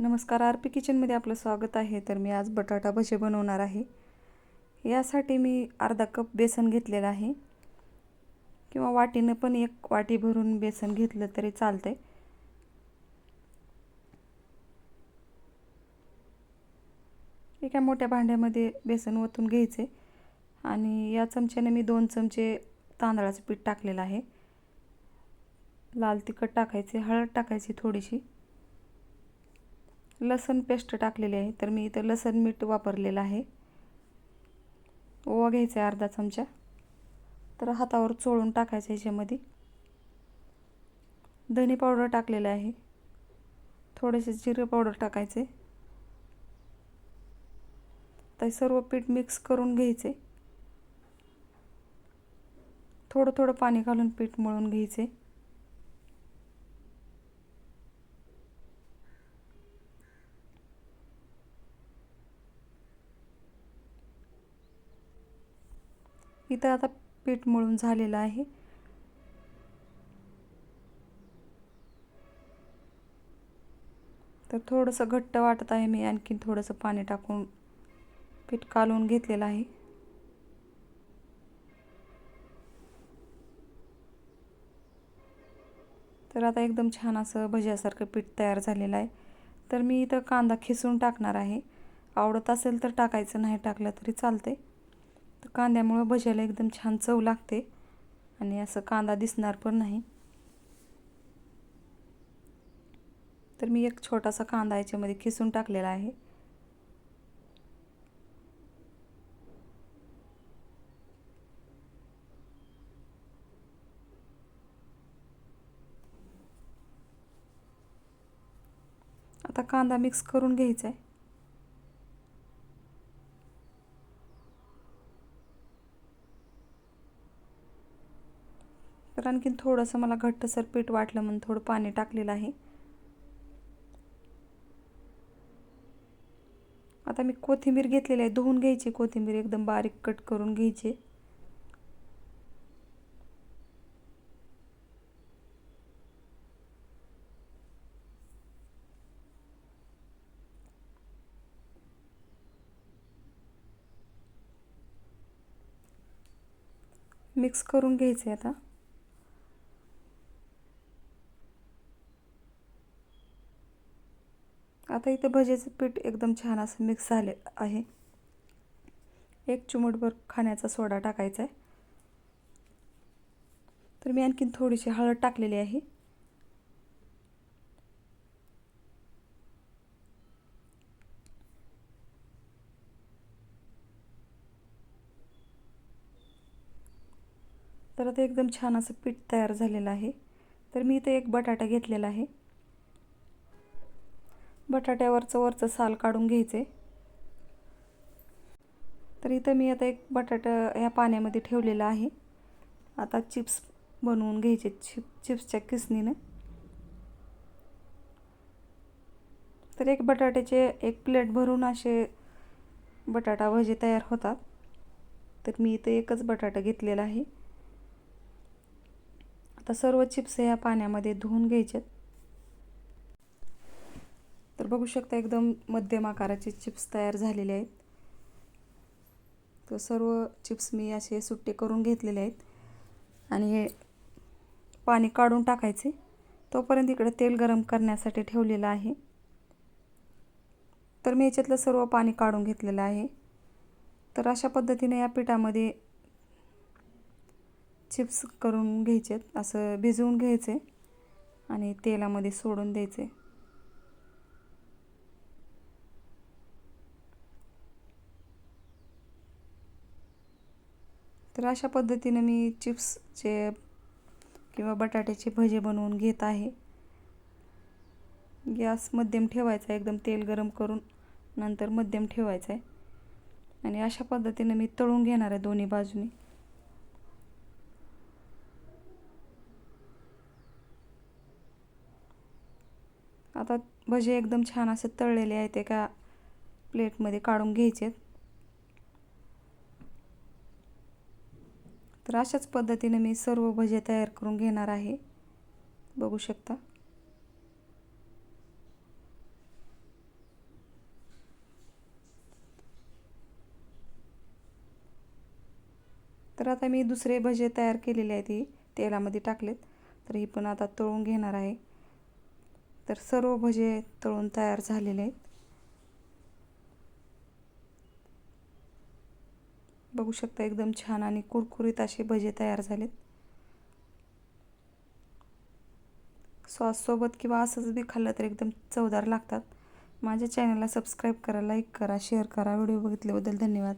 नमस्कार R P किचनमध्ये आपलं स्वागत आहे. तर मी आज बटाटा भजे बनवणार आहे. यासाठी मी अर्धा कप बेसन घेतलेलं आहे. किंवा वाटीनं पण एक वाटी भरून बेसन घेतलं तरी चालतंय. एका मोठ्या भांड्यामध्ये बेसन ओतून घ्यायचे आणि या चमच्याने मी दोन चमचे तांदळाचं पीठ टाकलेलं आहे. लाल तिखट टाकायचे हळद टाकायची थोडीशी. लसण पेस्ट टाकलेली आहे. तर मी इथं लसण मीठ वापरलेलं आहे. ओवा घ्यायचा आहे अर्धा चमचा. तर हातावर चोळून टाकायचं याच्यामध्ये धनी पावडर टाकलेलं आहे. थोडेसे जिरे पावडर टाकायचे. तर सर्व पीठ मिक्स करून घ्यायचे. थोडं थोडं पाणी घालून पीठ मळून घ्यायचे. इथं आता पीठ मळून झालेलं आहे. तर थोडंसं घट्ट वाटत आहे मी आणखीन थोडंसं पाणी टाकून पीठ कालवून घेतलेलं आहे. तर आता एकदम छान असं भज्यासारखं पीठ तयार झालेलं आहे. तर मी इथं कांदा खिसून टाकणार आहे. आवडत असेल तर टाकायचं नाही टाकलं तरी चालते तर कांद्यामुळं भज्याला एकदम छान चव लागते. आणि असं कांदा दिसणार पण नाही. तर मी एक छोटासा कांदा याच्यामध्ये खिसून टाकलेला आहे. आता कांदा मिक्स करून घ्यायचा आहे. तर आणखीन थोडंसं मला घट्टसर पीठ वाटलं म्हणून थोडं पाणी टाकलेलं आहे. आता मी कोथिंबीर घेतलेली आहे. धुवून घ्यायची कोथिंबीर एकदम बारीक कट करून घ्यायची. मिक्स करून घ्यायचे आता. आता इथे भजेचं पीठ एकदम छान असं मिक्स झाले आहे. एक चिमटभर खाण्याचा सोडा टाकायचा आहे. तर मी आणखीन थोडीशी हळद टाकलेली आहे. तर आता एकदम छान असं पीठ तयार झालेलं आहे. तर मी इथे एक बटाटा घेतलेला आहे. बटाट्यावरचं वरचं साल काढून घ्यायचे. तर इथं मी आता एक बटाटा ह्या पाण्यामध्ये ठेवलेला आहे. आता चिप्स बनवून घ्यायचे चिप चिप्सच्या किसनीनं तर एक बटाट्याचे एक प्लेट भरून असे बटाटा भजे तयार होतात. तर मी इथं एकच बटाटा घेतलेला आहे. आता सर्व चिप्स ह्या पाण्यामध्ये धुवून घ्यायचे बघू शकता एकदम मध्यम आकाराचे चिप्स तयार झालेले आहेत. तर सर्व चिप्स मी असे सुट्टे करून घेतलेले आहेत. आणि हे पाणी काढून टाकायचे. तोपर्यंत इकडे तेल गरम करण्यासाठी ठेवलेलं आहे. तर मी याच्यातलं सर्व पाणी काढून घेतलेलं आहे. तर अशा पद्धतीने या पिठामध्ये चिप्स करून घ्यायचे असं भिजवून घ्यायचे आणि तेलामध्ये सोडून द्यायचे. तर अशा पद्धतीनं मी चिप्सचे किंवा बटाट्याचे भजे बनवून घेत आहे. गॅस मध्यम ठेवायचा एकदम तेल गरम करून नंतर मध्यम ठेवायचा आहे. आणि अशा पद्धतीनं मी तळून घेणार आहे दोन्ही बाजूनी. आता भजे एकदम छान असे तळलेले आहेत एका प्लेटमध्ये काढून घ्यायचे आहेत तर अशाच पद्धतीने मी सर्व भजे तयार करून घेणार आहे. बघू शकता. तर आता मी दुसरे भजे तयार केलेले आहेत ही तेलामध्ये टाकलेत. तर ही पण आता तळून घेणार आहे. तर सर्व भजे तळून तयार झालेले आहेत. बघू शकता एकदम छान आणि कुरकुरीत असे भजे तयार झालेत. सॉससोबत किंवा असंच बी खाल्लं तर एकदम चवदार लागतात. माझ्या चॅनलला सबस्क्राईब करा लाईक करा शेअर करा. व्हिडिओ बघितल्याबद्दल धन्यवाद.